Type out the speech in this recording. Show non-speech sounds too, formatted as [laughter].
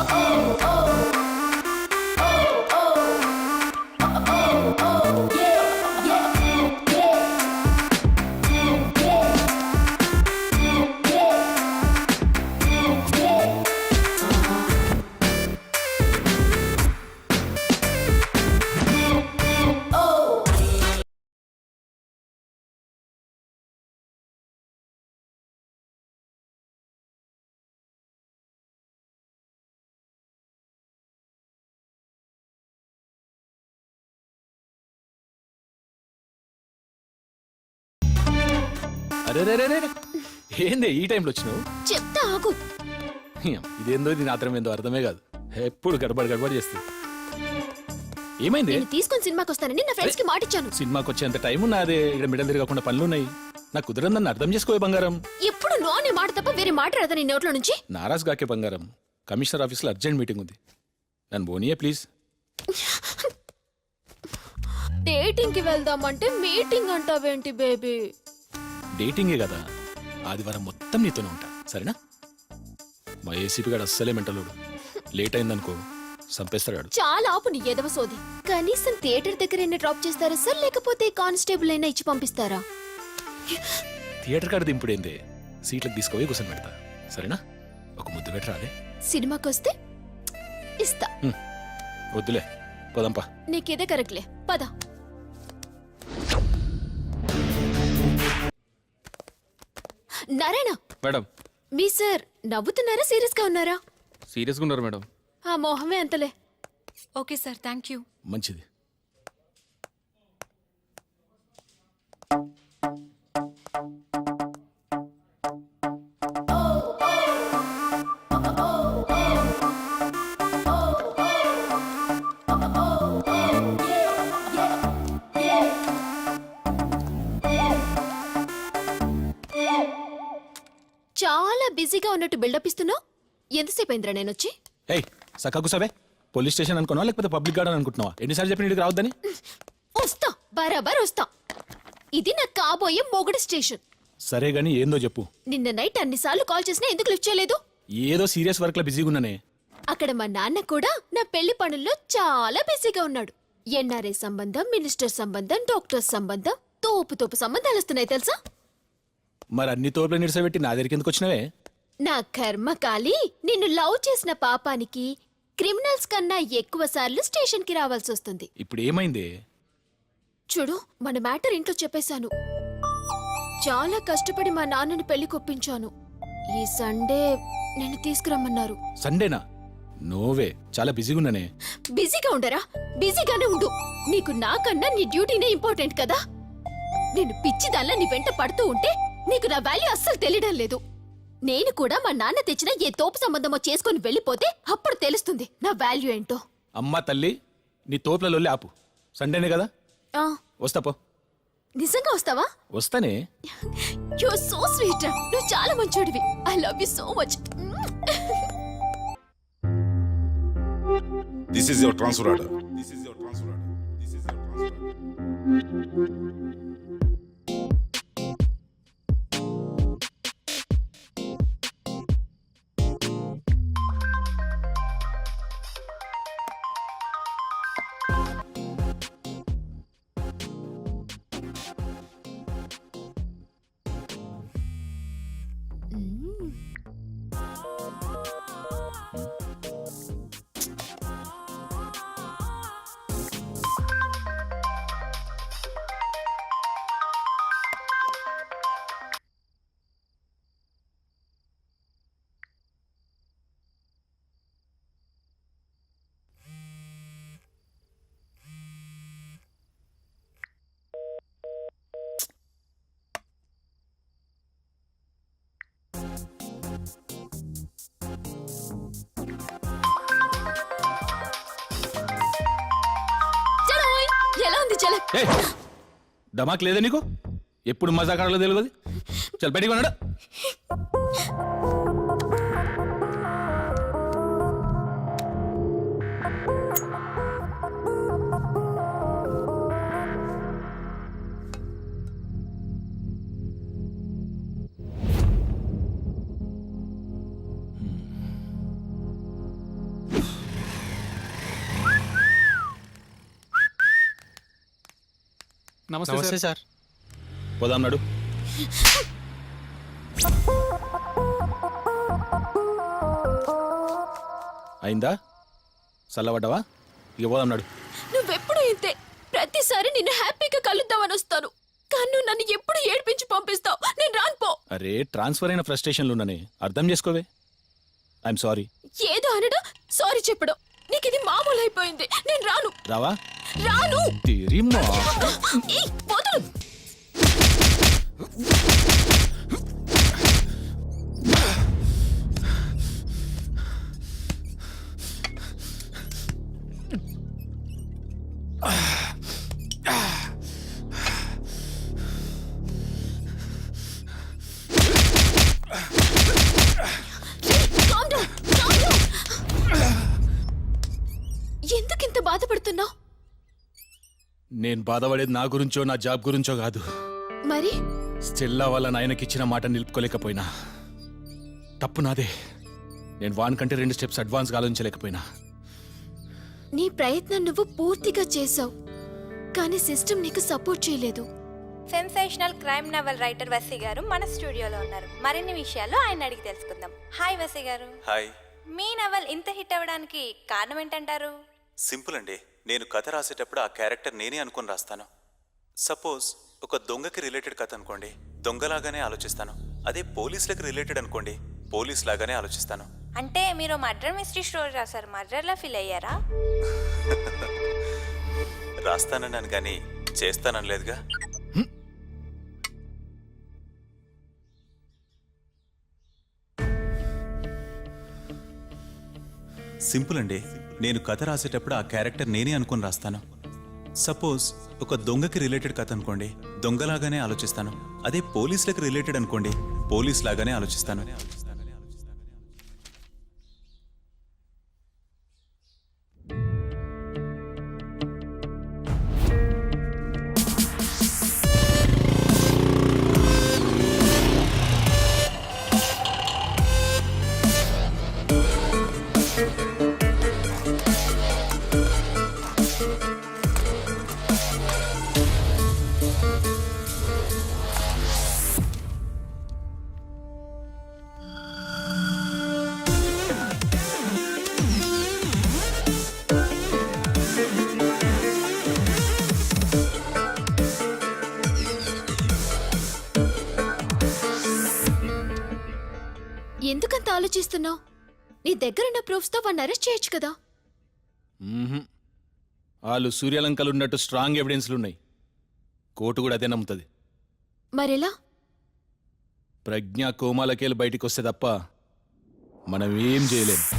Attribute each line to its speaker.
Speaker 1: oh, oh. oh. ఏంది ఈ టైంలో వచ్చినావు?
Speaker 2: చెప్తా ఆగు.
Speaker 1: ఇదేందో దీని ఆత్రం ఏందో అర్థమే కాదు. ఎప్పుడు గడబడి గడబడి చేస్తుంది. ఏమైంది?
Speaker 2: నేను తీసుకొని సినిమాకి వస్తానని నా ఫ్రెండ్స్కి మాట ఇచ్చాను
Speaker 1: సినిమాకి వచ్చేంత టైం ఉన్నదే. ఇక్కడ మిడలు తిరగకుండా పనులున్నాయి. నాకు కుదరందని అర్థం చేసుకోవే బంగారం.
Speaker 2: ఎప్పుడు నో అనే మాట తప్ప వేరే మాట రాదా నీ నోట్ల నుంచి?
Speaker 1: నారాజ్ గాకే బంగారం. కమిషనర్ ఆఫీస్లో అర్జెంట్ మీటింగ్ ఉంది. నన్ను బోనియే ప్లీజ్.
Speaker 2: డేటింగ్కి వెళ్దామంటే మీటింగ్ అంటావేంటి బేబీ?
Speaker 1: డేటింగే కదా. ఆదివారం మొత్తం నీతోనే ఉంటా. సరేనా? మా ఏసీపీ గారు అస్సలే మెంటలోడు లేట్ అయిందనుకో సంపేస్తాడు
Speaker 2: చాలా ఆపు నీ ఎదవ సోది. కనీసం థియేటర్ దగ్గరైనా డ్రాప్ చేస్తారా సార్? లేకపోతే కానిస్టేబుల్ అయినా ఇచ్చి పంపిస్తారా?
Speaker 1: థియేటర్ కాడ దింపుడేందే? సీట్లకు తీసుకుపోయి కూర్చొని పెడతా. సరేనా? ఒక ముద్దు పెట్టరా అదే
Speaker 2: సినిమాకి వస్తే ఇస్తా
Speaker 1: వద్దులే. పోదంపా
Speaker 2: నీకేదే కరెక్ట్లే. పద. నారాయణ!
Speaker 3: మేడం.
Speaker 2: మీ సార్ నవ్వుతున్నారా సీరియస్గా ఉన్నారా?
Speaker 3: సీరియస్గా ఉన్నారు మేడం.
Speaker 2: ఆ మొహమే అంతలే.
Speaker 4: Okay sir thank you.
Speaker 1: మంచిది.
Speaker 2: చాలా బిజీగా ఉన్నట్టు బిల్డప్ ఇస్తున్నావు? ఎంతసేపు అయిందిరా నేను వచ్చి?
Speaker 1: ఏయ్ సక్క కూసావే. పోలీస్ స్టేషన్ అనుకున్నావా? లేకపోతే పబ్లిక్ గార్డెన్ అనుకుంటున్నావా? ఎన్నిసార్లు చెప్పిన ఇక్కడికి రావద్దని?
Speaker 2: వస్తా బరాబర్ వస్తా. ఇది నాకు కాబోయే మొగుడు స్టేషన్.
Speaker 1: సరే గాని ఏందో చెప్పు.
Speaker 2: నిన్న నైట్ అన్నిసార్లు కాల్ చేసినా ఎందుకు లిఫ్ట్ చేయలేదు?
Speaker 1: ఏదో సీరియస్ వర్క్లో బిజీగా ఉన్నానే
Speaker 2: అక్కడ మా నాన్న కూడా నా పెళ్ళి పనుల్లో చాలా బిజీగా ఉన్నాడు. ఎన్ఆర్ఐ సంబంధం మినిస్టర్ సంబంధం డాక్టర్ సంబంధం తోపు తోపు సంబంధాలు వస్తున్నాయి తెలుసా?
Speaker 1: మరి అన్ని తోపులు నిడిసబెట్టి నా దగ్గరికి ఎందుకు వచ్చినవే?
Speaker 2: నా కర్మ కాలి నిన్ను లవ్ చేసిన పాపానికి క్రిమినల్స్ కన్నా ఎక్కువ సార్లు స్టేషన్కి రావాల్సి వస్తుంది.
Speaker 1: ఇప్పుడు ఏమైంది?
Speaker 2: చూడు మన మ్యాటర్ ఇంట్లో చెప్పేశాను. చాలా కష్టపడి మా నాన్నని పెళ్ళి కొప్పించాను. ఈ సండే నేను తీసుకురమ్మన్నారు.
Speaker 1: సండేనా? నోవే చాలా బిజీగా ఉన్నానే
Speaker 2: బిజీగా ఉండరా? బిజీగానే ఉండు. నీకు నాకన్నా నీ డ్యూటీనే ఇంపార్టెంట్ కదా? నేను పిచ్చిదాల్లా నీ వెంట పడుతూ ఉంటే నీకు నా వాల్యూ అస్సలు తెలియడం లేదు. నేను కూడా మా నాన్న తెచ్చిన ఏ తోపు సంబంధమో చేసుకొని వెళ్ళిపోతే అప్పుడు తెలుస్తుంది నా వాల్యూ ఏంటో.
Speaker 1: అమ్మ తల్లి నీ తోపులలో ఆపు. సండేనే కదా?
Speaker 2: ఆ,
Speaker 1: వస్తా పో.
Speaker 2: నిజంగా వస్తావా?
Speaker 1: వస్తానే.
Speaker 2: యు సో స్వీట్ నువ్వు చాలా మంచోడివి. I love you so much
Speaker 5: This is your transfer order. This is your transfer order. This is your transfer order.
Speaker 2: చల
Speaker 1: ఏ డమాక్ లేదా నీకు? ఎప్పుడు మజాకాడలో తెలియదు చల్ బయటికి కొన్నాడు?
Speaker 3: నమస్తే సార్.
Speaker 1: పోదాం నాడు. అయిందా? చల్లబడ్డావా? ఇక పోదాం నాడు.
Speaker 2: నువ్వెప్పుడు ఇంతే? ప్రతిసారి నిన్ను హ్యాపీగా కలుద్దామని వస్తాను. కానీ నువ్వు నన్ను ఎప్పుడు ఏడిపించి పంపిస్తావు? నేను రాను పో.
Speaker 1: అరే ట్రాన్స్ఫర్ అయిన ఫ్రస్ట్రేషన్లు ఉన్నానే. అర్థం చేసుకోవే. I'm sorry.
Speaker 2: ఏదో అనడం? సారీ చెప్పడం. నీకు ఇది మామూలు అయిపోయింది నేను రాను.
Speaker 1: రావా?
Speaker 2: రాను.
Speaker 1: తెరీ మా.
Speaker 2: ఈ వదులు. బాధపడుతున్నావు
Speaker 1: నేను బాధపడేది నా గురించో నా జాబ్ గురించో కాదు.
Speaker 2: మరి?
Speaker 1: స్టెల్లా వల్ల నాయనకిచ్చిన మాట నిలుపుకోలేకపోయినా. తప్పు నాదే. నేను వాన్ కంటే రెండు స్టెప్స్ అడ్వాన్స్గా ఆలోచించలేకపోయినా.
Speaker 2: నీ ప్రయత్నం నువ్వు పూర్తిగా చేసావు కానీ సిస్టమ్ నీకు సపోర్ట్ చేయలేదు.
Speaker 6: Sensational crime novel writer Vasi garu మన స్టూడియోలో ఉన్నారు. మరిన్ని విషయాలు ఆయన అడిగి తెలుసుకుందాం. హాయ్ వసి గారు.
Speaker 7: హాయ్.
Speaker 6: మీ నవల్ ఇంత హిట్ అవ్వడానికి కారణం ఏంటంటారు?
Speaker 7: సింపుల్ అండి. నేను కథ రాసేటప్పుడు ఆ క్యారెక్టర్ నేనే అనుకుని రాస్తాను. సపోజ్ ఒక దొంగకి రిలేటెడ్ కథ అనుకోండి దొంగలాగానే ఆలోచిస్తాను. అదే పోలీసులకు రిలేటెడ్ అనుకోండి పోలీస్ లాగానే ఆలోచిస్తాను.
Speaker 6: అంటే మీరు మర్డర్ మిస్టరీ స్టోరీ రాశారు మర్డర్లా ఫీల్ అయ్యారా? [laughs]
Speaker 7: రాస్తానన్నాను కానీ చేస్తాననలేదుగా సింపుల్ అండి. నేను కథ రాసేటప్పుడు ఆ క్యారెక్టర్ నేనే అనుకుని రాస్తాను. సపోజ్ ఒక దొంగకి రిలేటెడ్ కథ అనుకోండి దొంగలాగానే ఆలోచిస్తాను. అదే పోలీసులకు రిలేటెడ్ అనుకోండి పోలీస్ లాగానే ఆలోచిస్తాను.
Speaker 2: ఎందుకంత ఆలోచిస్తున్నావు? నీ దగ్గరున్న ప్రూఫ్స్తో వాడిని అరెస్ట్ చేయొచ్చు కదా.
Speaker 1: వాళ్ళు సూర్యలంకలు ఉన్నట్టు స్ట్రాంగ్ ఎవిడెన్స్లు ఉన్నాయి కోర్టు కూడా అదే నమ్ముతుంది.
Speaker 2: మరెలా?
Speaker 1: ప్రజ్ఞ కోమాలకేలు బయటికి వస్తే తప్ప మనం ఏం చేయలేం.